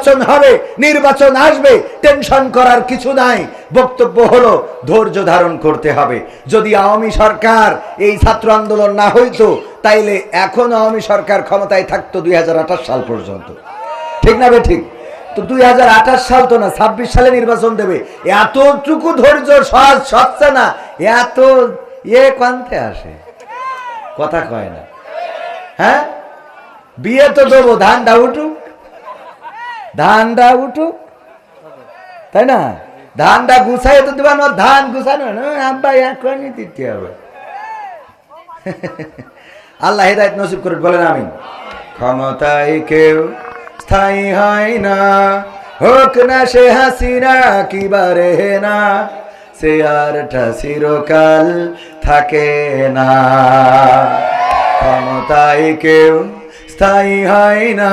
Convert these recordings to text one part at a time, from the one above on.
নির্বাচন হবে, নির্বাচন আসবে টেনশন করার কিছু নাই। বক্তব্য হলো, ধৈর্য ধারণ করতে হবে। যদি আওয়ামী সরকার এই ছাত্র আন্দোলন না হইতো, তাইলে এখন আওয়ামী সরকার ক্ষমতায় থাকতো দুই হাজার আঠাশ সাল পর্যন্ত। ঠিক না ঠিক? তো দুই সাল তো না, ছাব্বিশ সালে নির্বাচন দেবে। এতটুকু ধৈর্য সহজ সচ্ছে না, এত এ কান্তে আসে। কথা কয় না। হ্যাঁ? বিয়ে তো দেবো ধানটা উঠুক ধানটা উঠুক তাই না? ধানটা গুছাই তো দেবা না ধান গুছানো না আব্বা এখনই দিতে হবে। আল্লাহ হেদায়ত নসিব করে বলেন আমি ক্ষমতায় কেউ স্থায়ী হয় না, হোক না সে হাসিনা কিবারে না, সে আরটা চিরকাল থাকে না। ক্ষমতায় কেউ স্থায়ী হয় না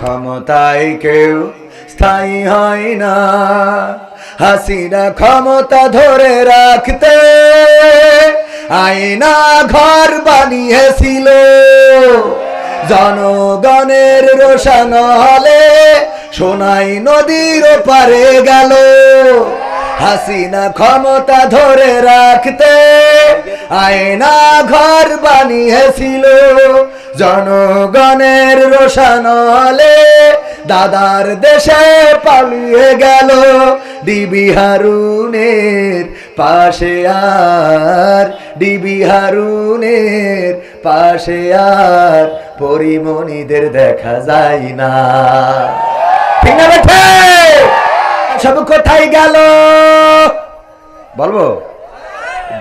ক্ষমতায় কেউ স্থায়ী হয় না। হাসিনা ক্ষমতা ধরে রাখতে আয়না ঘর বানিয়েছিল। জনগণের রোশন হলে সোনাই নদীর পারে গেল। হাসিনা ক্ষমতা ধরে রাখতে আয়না ঘর বানিয়েছিল। জনগণের রোশানলে দাদার দেশে পালিয়ে গেল ডিবি হারুনের পাশে আর, ডিবি হারুনের পাশে আর, পরিমণিদের দেখা যায় না। না সব কোথায় গেল? বলব?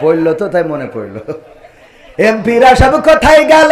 বলল তো তাই মনে পড়ল। এমপিরা সব কোথায় গেল?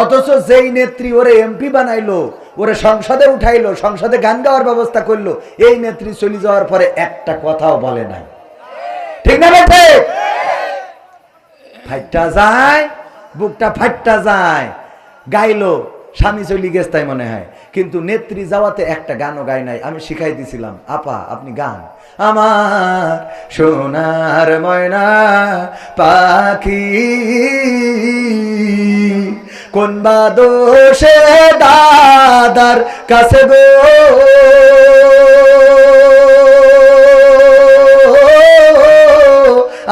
অথচ যেই নেত্রী ওরে এমপি বানাইলো, ওরে সংসদে উঠাইলো, সংসদে গান গাওয়ার ব্যবস্থা করল, এই নেত্রী চলে যাওয়ার পরে একটা কথাও বলে নাই। ঠিক না বেঠে ফাইটটা যায়, বুকটা ফাইটটা যায়, গাইলো, স্বামী চলি গেছে তাই মনে হয়। কিন্তু নেত্রী যাওয়াতে একটা গানও গায় নাই, আমি শিখাই দিছিলাম, আপা, আপনি গান। আমার সোনার ময়না পাখি কোন বা দোষে দাদার কাছে গো?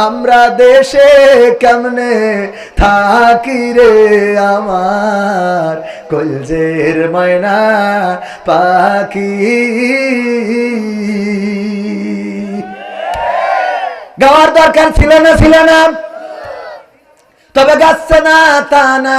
আমরা দেশে কেমনে থাকি রে আমার? কলজের ময়না পাখি। গাওয়ার দরকার ছিল না ছিল না। তবে গাচ্ছে না তা না।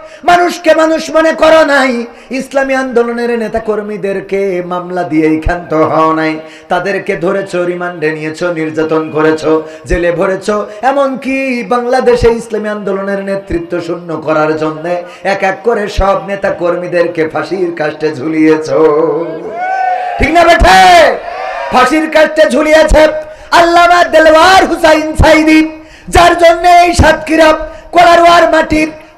মানুষকে মানুষ মনে করো নাই। ইসলামী আন্দোলনের নেতা কর্মীদেরকে মামলা দিয়েই ক্ষান্ত হও নাই। তাদেরকে ধরেছ, রিমান্ডে নিয়েছ, নির্যাতন করেছ, জেলে ভরেছ, এমনকি বাংলাদেশে ইসলামী আন্দোলনের নেতৃত্ব শূন্য করার জন্য এক এক করে সব নেতা কর্মীদেরকে ফাঁসির কাষ্টে ঝুলিয়েছ। ঠিক না বেঠে? ফাঁসির কাষ্টে ঝুলিয়েছে আল্লামা দেলওয়ার হুসাইন সাইদি, যার জন্য এই সাতক্ষীরা কোলারোয়ার মাটির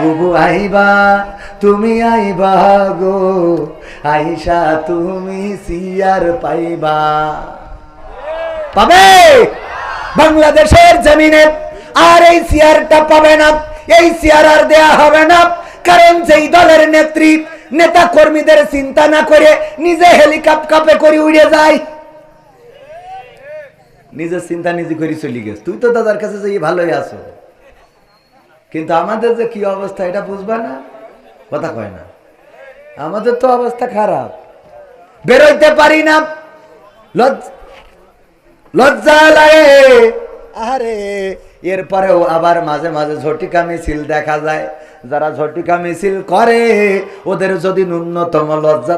বুবু আইবা, তুমি আইবা গো, আইসা তুমি সিয়ার পাইবা। পাবে? বাংলাদেশের জমিনে আর এই সিয়ারটা পাবে না, এই সিয়ার আর দেয়া হবে না, কারণ যেই দলের নেত্রী, নেতা কর্মীদের চিন্তা না করে নিজে হেলিকপ্টারে করে উড়ে যায়। নিজের চিন্তা নিজে করে চলে গেছে। তুই তো দাদার কাছে যে ভালোই আছো। কিন্তু আমাদের যে কি অবস্থা, এটা বুঝবা না? কথা কয় না। আমাদের তো অবস্থা খারাপ। বেরোইতে পারি না। লজ্জা লাগে। আরে এরপরেও আবার মাঝে মাঝে ঝটিকা মিছিল দেখা যায়। যারা ঝটিকা মিছিল করে, ওদের যদি ন্যূনতম লজ্জা